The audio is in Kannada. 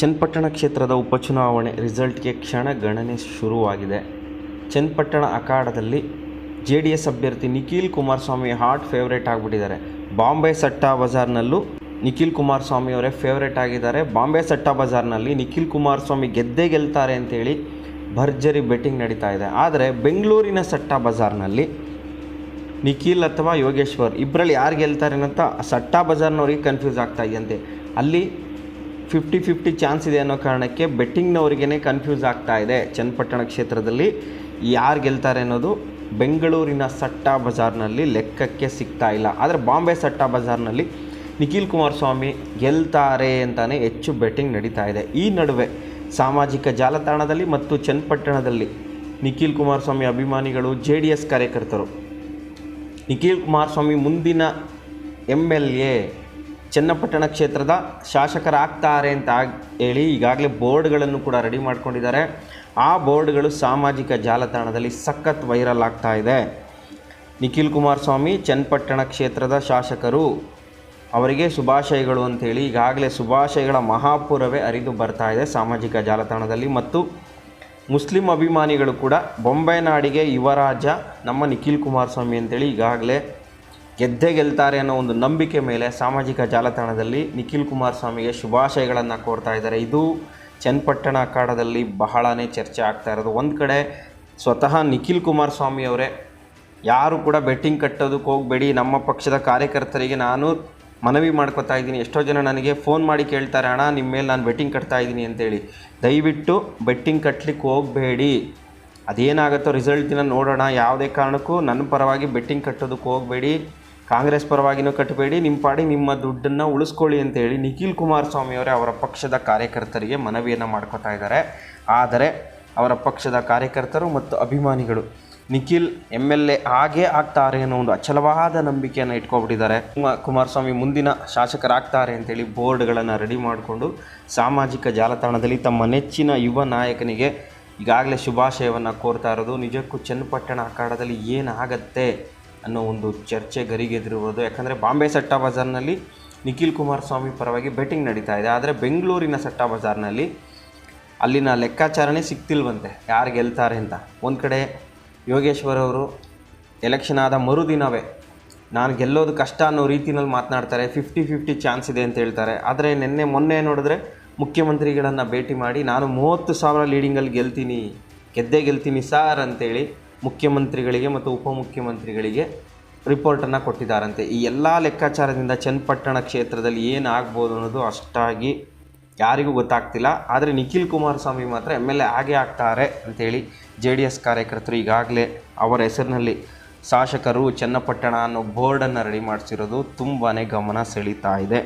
ಚನ್ನಪಟ್ಟಣ ಕ್ಷೇತ್ರದ ಉಪಚುನಾವಣೆ ರಿಸಲ್ಟ್ಗೆ ಕ್ಷಣ ಗಣನೆ ಶುರುವಾಗಿದೆ. ಚನ್ನಪಟ್ಟಣ ಅಖಾಡದಲ್ಲಿ ಜೆ ಡಿ ಎಸ್ ಅಭ್ಯರ್ಥಿ ನಿಖಿಲ್ ಕುಮಾರಸ್ವಾಮಿ ಹಾಟ್ ಫೇವ್ರೇಟ್ ಆಗಿಬಿಟ್ಟಿದ್ದಾರೆ. ಬಾಂಬೆ ಸಟ್ಟಾ ಬಜಾರ್ನಲ್ಲೂ ನಿಖಿಲ್ ಕುಮಾರಸ್ವಾಮಿ ಅವರೇ ಫೇವ್ರೇಟ್ ಆಗಿದ್ದಾರೆ. ಬಾಂಬೆ ಸಟ್ಟಾ ಬಜಾರ್ನಲ್ಲಿ ನಿಖಿಲ್ ಕುಮಾರಸ್ವಾಮಿ ಗೆದ್ದೇ ಗೆಲ್ತಾರೆ ಅಂತೇಳಿ ಭರ್ಜರಿ ಬೆಟ್ಟಿಂಗ್ ನಡೀತಾ ಇದೆ. ಆದರೆ ಬೆಂಗಳೂರಿನ ಸಟ್ಟಾ ಬಜಾರ್ನಲ್ಲಿ ನಿಖಿಲ್ ಅಥವಾ ಯೋಗೇಶ್ವರ್ ಇಬ್ಬರಲ್ಲಿ ಯಾರು ಗೆಲ್ತಾರೆ ಅಂತ ಸಟ್ಟಾ ಬಜಾರ್ನವ್ರಿಗೆ ಕನ್ಫ್ಯೂಸ್ ಆಗ್ತಾ ಇದೆಯಂತೆ. ಅಲ್ಲಿ ಫಿಫ್ಟಿ ಫಿಫ್ಟಿ ಚಾನ್ಸ್ ಇದೆ ಅನ್ನೋ ಕಾರಣಕ್ಕೆ ಬೆಟ್ಟಿಂಗ್ನವರಿಗೇ ಕನ್ಫ್ಯೂಸ್ ಆಗ್ತಾ ಇದೆ. ಚನ್ನಪಟ್ಟಣ ಕ್ಷೇತ್ರದಲ್ಲಿ ಯಾರು ಗೆಲ್ತಾರೆ ಅನ್ನೋದು ಬೆಂಗಳೂರಿನ ಸಟ್ಟಾ ಬಜಾರ್ನಲ್ಲಿ ಲೆಕ್ಕಕ್ಕೆ ಸಿಗ್ತಾ ಇಲ್ಲ. ಆದರೆ ಬಾಂಬೆ ಸಟ್ಟಾ ಬಜಾರ್ನಲ್ಲಿ ನಿಖಿಲ್ ಕುಮಾರಸ್ವಾಮಿ ಗೆಲ್ತಾರೆ ಅಂತಲೇ ಹೆಚ್ಚು ಬೆಟ್ಟಿಂಗ್ ನಡೀತಾ ಇದೆ. ಈ ನಡುವೆ ಸಾಮಾಜಿಕ ಜಾಲತಾಣದಲ್ಲಿ ಮತ್ತು ಚನ್ನಪಟ್ಟಣದಲ್ಲಿ ನಿಖಿಲ್ ಕುಮಾರಸ್ವಾಮಿ ಅಭಿಮಾನಿಗಳು ಜೆ ಡಿ ಎಸ್ ಕಾರ್ಯಕರ್ತರು. ನಿಖಿಲ್ ಕುಮಾರಸ್ವಾಮಿ ಮುಂದಿನ ಎಂ ಎಲ್ ಎ ಚನ್ನಪಟ್ಟಣ ಕ್ಷೇತ್ರದ ಶಾಸಕರಾಗ್ತಾರೆ ಅಂತ ಹೇಳಿ ಈಗಾಗಲೇ ಬೋರ್ಡ್ಗಳನ್ನು ಕೂಡ ರೆಡಿ ಮಾಡ್ಕೊಂಡಿದ್ದಾರೆ. ಆ ಬೋರ್ಡ್ಗಳು ಸಾಮಾಜಿಕ ಜಾಲತಾಣದಲ್ಲಿ ಸಖತ್ ವೈರಲ್ ಆಗ್ತಾ ಇದೆ. ನಿಖಿಲ್ ಕುಮಾರಸ್ವಾಮಿ, ಚನ್ನಪಟ್ಟಣ ಕ್ಷೇತ್ರದ ಶಾಸಕರು, ಅವರಿಗೆ ಶುಭಾಶಯಗಳು ಅಂಥೇಳಿ ಈಗಾಗಲೇ ಶುಭಾಶಯಗಳ ಮಹಾಪುರವೇ ಅರಿದು ಬರ್ತಾ ಇದೆ ಸಾಮಾಜಿಕ ಜಾಲತಾಣದಲ್ಲಿ. ಮತ್ತು ಮುಸ್ಲಿಂ ಅಭಿಮಾನಿಗಳು ಕೂಡ, ಬೊಂಬೆ ನಾಡಿಗೆ ಯುವರಾಜ, ನಮ್ಮ ನಿಖಿಲ್ ಕುಮಾರಸ್ವಾಮಿ ಅಂತೇಳಿ ಈಗಾಗಲೇ ಗೆದ್ದೇ ಗೆಲ್ತಾರೆ ಅನ್ನೋ ಒಂದು ನಂಬಿಕೆ ಮೇಲೆ ಸಾಮಾಜಿಕ ಜಾಲತಾಣದಲ್ಲಿ ನಿಖಿಲ್ ಕುಮಾರಸ್ವಾಮಿಗೆ ಶುಭಾಶಯಗಳನ್ನು ಕೋರ್ತಾ ಇದ್ದಾರೆ. ಇದು ಚನ್ನಪಟ್ಟಣ ಅಖಾಡದಲ್ಲಿ ಬಹಳನೇ ಚರ್ಚೆ ಆಗ್ತಾ ಇರೋದು. ಒಂದು ಕಡೆ ಸ್ವತಃ ನಿಖಿಲ್ ಕುಮಾರಸ್ವಾಮಿಯವರೇ ಯಾರು ಕೂಡ ಬೆಟ್ಟಿಂಗ್ ಕಟ್ಟೋದಕ್ಕೆ ಹೋಗಬೇಡಿ, ನಮ್ಮ ಪಕ್ಷದ ಕಾರ್ಯಕರ್ತರಿಗೆ ನಾನು ಮನವಿ ಮಾಡ್ಕೊತಾ ಇದ್ದೀನಿ. ಎಷ್ಟೋ ಜನ ನನಗೆ ಫೋನ್ ಮಾಡಿ ಕೇಳ್ತಾರೆ, ಅಣ್ಣ ನಿಮ್ಮ ಮೇಲೆ ನಾನು ಬೆಟ್ಟಿಂಗ್ ಕಟ್ತಾ ಇದ್ದೀನಿ ಅಂತೇಳಿ. ದಯವಿಟ್ಟು ಬೆಟ್ಟಿಂಗ್ ಕಟ್ಟಲಿಕ್ಕೆ ಹೋಗಬೇಡಿ. ಅದೇನಾಗುತ್ತೋ ರಿಸಲ್ಟ್ ದಿನ ನೋಡೋಣ. ಯಾವುದೇ ಕಾರಣಕ್ಕೂ ನನ್ನ ಪರವಾಗಿ ಬೆಟ್ಟಿಂಗ್ ಕಟ್ಟೋದಕ್ಕೆ ಹೋಗಬೇಡಿ. ಕಾಂಗ್ರೆಸ್ ಪರವಾಗಿನೂ ಕಟ್ಟಬೇಡಿ ನಿಮ್ಮ ಪಾಡಿ ನಿಮ್ಮ ದುಡ್ಡನ್ನು ಉಳಿಸ್ಕೊಳ್ಳಿ ಅಂತೇಳಿ ನಿಖಿಲ್ ಕುಮಾರಸ್ವಾಮಿ ಅವರೇ ಅವರ ಪಕ್ಷದ ಕಾರ್ಯಕರ್ತರಿಗೆ ಮನವಿಯನ್ನು ಮಾಡ್ಕೋತಾ ಇದ್ದಾರೆ. ಆದರೆ ಅವರ ಪಕ್ಷದ ಕಾರ್ಯಕರ್ತರು ಮತ್ತು ಅಭಿಮಾನಿಗಳು ನಿಖಿಲ್ ಎಂ ಎಲ್ ಎ ಹಾಗೇ ಆಗ್ತಾರೆ ಅನ್ನೋ ಒಂದು ಅಚಲವಾದ ನಂಬಿಕೆಯನ್ನು ಇಟ್ಕೊಬಿಟ್ಟಿದ್ದಾರೆ. ಕುಮ ಕುಮಾರಸ್ವಾಮಿ ಮುಂದಿನ ಶಾಸಕರಾಗ್ತಾರೆ ಅಂತೇಳಿ ಬೋರ್ಡ್ಗಳನ್ನು ರೆಡಿ ಮಾಡಿಕೊಂಡು ಸಾಮಾಜಿಕ ಜಾಲತಾಣದಲ್ಲಿ ತಮ್ಮ ನೆಚ್ಚಿನ ಯುವ ನಾಯಕನಿಗೆ ಈಗಾಗಲೇ ಶುಭಾಶಯವನ್ನು ಕೋರ್ತಾ ಇರೋದು. ನಿಜಕ್ಕೂ ಚನ್ನಪಟ್ಟಣ ಅಖಾಡದಲ್ಲಿ ಏನಾಗತ್ತೆ? ಅನ್ನೋ ಒಂದು ಚರ್ಚೆ ಗರಿಗೆದಿರುವುದು ಯಾಕಂದರೆ ಬಾಂಬೆ ಸಟ್ಟಾ ಬಜಾರ್ನಲ್ಲಿ ನಿಖಿಲ್ ಕುಮಾರಸ್ವಾಮಿ ಪರವಾಗಿ ಬೆಟ್ಟಿಂಗ್ ನಡೀತಾ ಇದೆ. ಆದರೆ ಬೆಂಗಳೂರಿನ ಸಟ್ಟಾ ಬಜಾರ್ನಲ್ಲಿ ಅಲ್ಲಿನ ಲೆಕ್ಕಾಚಾರನೇ ಸಿಗ್ತಿಲ್ವಂತೆ ಯಾರು ಗೆಲ್ತಾರೆ ಅಂತ. ಒಂದು ಕಡೆ ಯೋಗೇಶ್ವರ್ ಅವರು ಎಲೆಕ್ಷನ್ ಆದ ಮರುದಿನವೇ ನಾನು ಗೆಲ್ಲೋದು ಕಷ್ಟ ಅನ್ನೋ ರೀತಿಯಲ್ಲಿ ಮಾತನಾಡ್ತಾರೆ. ಫಿಫ್ಟಿ ಫಿಫ್ಟಿ ಚಾನ್ಸ್ ಇದೆ ಅಂತ ಹೇಳ್ತಾರೆ. ಆದರೆ ನಿನ್ನೆ ಮೊನ್ನೆ ನೋಡಿದ್ರೆ ಮುಖ್ಯಮಂತ್ರಿಗಳನ್ನು ಭೇಟಿ ಮಾಡಿ, ನಾನು ಮೂವತ್ತು ಸಾವಿರ ಲೀಡಿಂಗಲ್ಲಿ ಗೆಲ್ತೀನಿ, ಗೆದ್ದೇ ಗೆಲ್ತೀನಿ ಸಾರ್ ಅಂತೇಳಿ ಮುಖ್ಯಮಂತ್ರಿಗಳಿಗೆ ಮತ್ತು ಉಪಮುಖ್ಯಮಂತ್ರಿಗಳಿಗೆ ರಿಪೋರ್ಟನ್ನು ಕೊಟ್ಟಿದ್ದಾರಂತೆ. ಈ ಎಲ್ಲ ಲೆಕ್ಕಾಚಾರದಿಂದ ಚನ್ನಪಟ್ಟಣ ಕ್ಷೇತ್ರದಲ್ಲಿ ಏನಾಗ್ಬೋದು ಅನ್ನೋದು ಅಷ್ಟಾಗಿ ಯಾರಿಗೂ ಗೊತ್ತಾಗ್ತಿಲ್ಲ. ಆದರೆ ನಿಖಿಲ್ ಕುಮಾರಸ್ವಾಮಿ ಮಾತ್ರ ಎಂ ಎಲ್ ಎ ಆಗೇ ಆಗ್ತಾರೆ ಅಂತೇಳಿ ಜೆ ಡಿ ಎಸ್ ಕಾರ್ಯಕರ್ತರು ಈಗಾಗಲೇ ಅವರ ಹೆಸರಿನಲ್ಲಿ ಶಾಸಕರು ಚನ್ನಪಟ್ಟಣ ಅನ್ನೋ ಬೋರ್ಡನ್ನು ರೆಡಿ ಮಾಡಿಸಿರೋದು ತುಂಬಾ ಗಮನ ಸೆಳೀತಾ ಇದೆ.